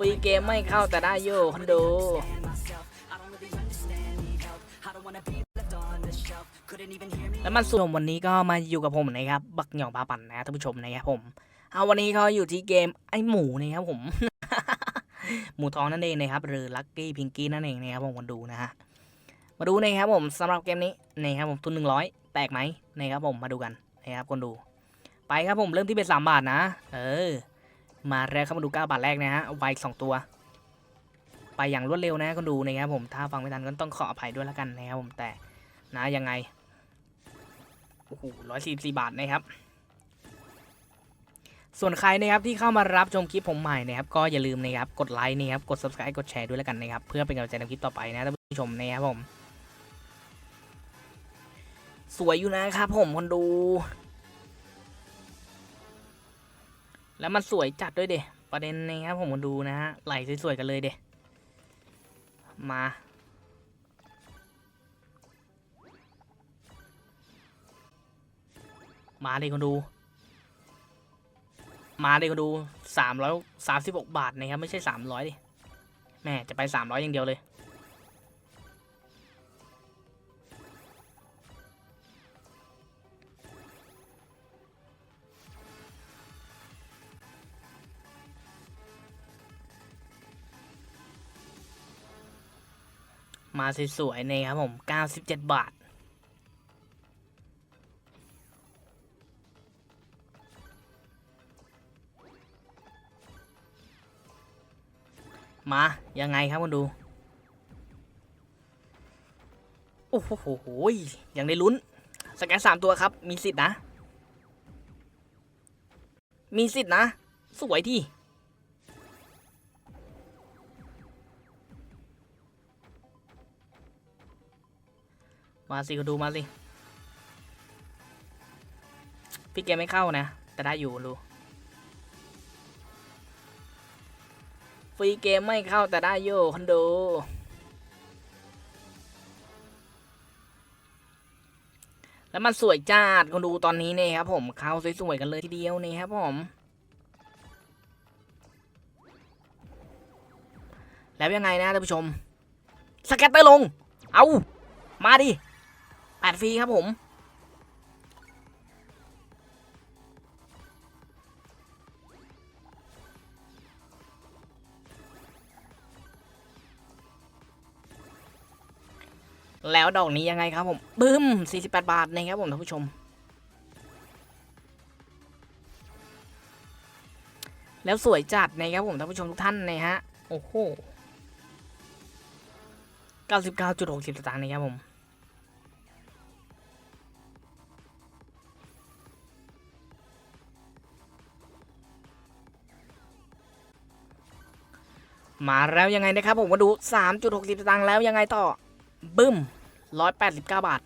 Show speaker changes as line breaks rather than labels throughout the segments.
ฟรีเกมไม่เข้าแต่ได้โยคนดูแล้วมันส่วนวันนี้ก็มาอยู่กับผมนะครับ บักหยองปาปั่นนะท่านผู้ชมนะครับผม เอาวันนี้ก็อยู่ที่เกมไอหมูนะครับผม หมูทองนั่นเองนะครับ หรือลักกี้พิงกี้นั่นเองนะครับผมมาดูนะฮะ มาดูนะครับผมสำหรับเกมนี้นะครับผมทุนหนึ่งร้อยแตกไหมนะครับผมมาดูกันนะครับคนดู ไปครับผมเริ่มที่เป็นสามบาทนะ เออ มาแรกเข้ามาดูเก้าบาทแรกนะฮะไวสองตัว ไปอย่างรวดเร็วนะคนดูนะครับผมถ้าฟังไม่ทันก็ต้องขออภัยด้วยแล้วกันนะครับผมแต่นะยังไงโอ้โหร้อยสี่สี่บาทนะครับ ส่วนใครนะครับที่เข้ามารับชมคลิปผมใหม่นะครับก็อย่าลืมนะครับกดไลค์นะครับกด subscribe กดแชร์ด้วยแล้วกันนะครับเพื่อเป็นกำลังใจในคลิปต่อไปนะท่านผู้ชมนะครับผม สวยอยู่นะครับผมคนดู แล้วมันสวยจัดด้วยเดะประเด็นนะครับผมคนดูนะฮะไหลสวยๆกันเลยเดะมามาดิคนดู มาดิคนดูสามร้อยสามสิบหกบาทนะครับ ไม่ใช่สามร้อยดิ แม่จะไปสามร้อยอย่างเดียวเลย มาสวยๆนะครับผมเก้าสิบเจ็ดบาท มา ยังไงครับคุณดู โอ้โหยังได้ลุ้น สแกนสามตัวครับ มีสิทธินะ มีสิทธินะ สวยที่ มาสิคุณดูมาสิ พี่เกมไม่เข้านะ แต่ได้อยู่ดูฟรีเกมไม่เข้าแต่ได้โยคอนโด แล้วมันสวยจัดคนดูตอนนี้เนี่ยครับผมเข้าสวยๆกันเลยทีเดียวนี่ครับผม แล้วยังไงนะท่านผู้ชม สแกตเตอร์ลง เอา มาดิ แปดฟรีครับผม แล้วดอกนี้ยังไงครับผม บึ้ม 48 บาทนะครับผมท่านผู้ชม แล้วสวยจัดนะครับผมท่านผู้ชมทุกท่านนะฮะ โอ้โห 99.60สตางค์นะครับผม มาแล้วยังไงนะครับผมมาดู 3.60สตางค์แล้วยังไงต่อ บึ้มร้อยแปดสิบเก้าบาท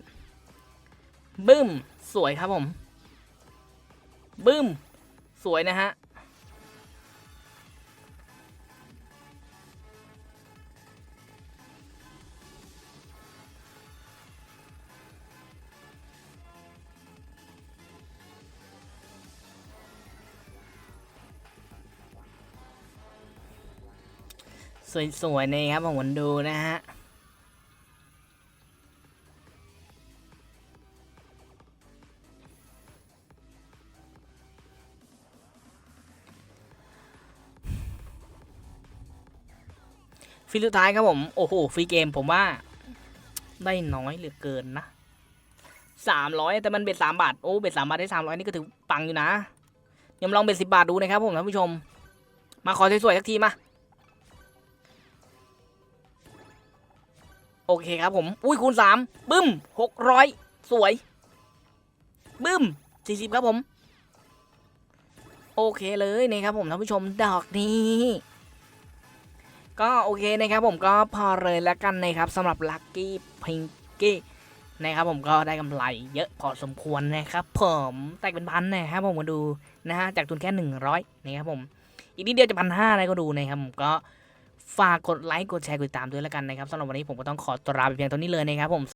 บึ้ม สวยครับผม บึ้ม สวยนะฮะ สวยๆนะครับผมดูนะฮะฟรีสุดท้ายครับผม โอ้โห ฟรีเกมผมว่า ได้น้อยเหลือเกินนะสามร้อยแต่มันเบ็ดสามบาท โอ้เบ็ดสามบาทได้สามร้อยนี่ก็ถือปังอยู่นะยังลองเบ็ดสิบาทดูนะครับผมท่านผู้ชม มาขอสวยๆสักทีมา อเคครับผม อุ้ยคูณสามบึ้มหกร้อยสวย บึ้มสี่สิบครับผม โอเคเลยนะครับผมท่านผู้ชมดอกนี้ก็โอเคนะครับผมก็พอเลยแล้วกันนะครับสำหรับลัคกี้พิงกี้นะครับผมก็ได้กำไรเยอะพอสมควรนะครับผมแตกเป็นพันนะครับผมมาดูนะฮะจากทุนแค่ 100นะครับผม อีกนิดเดียวจะพันห้าอะไรก็ดูนะครับผมก็ ฝากกดไลค์กดแชร์กดติดตามด้วยแล้วกันนะครับสำหรับวันนี้ผมก็ต้องขอตัวลาไปเพียงเท่านี้เลยนะครับผม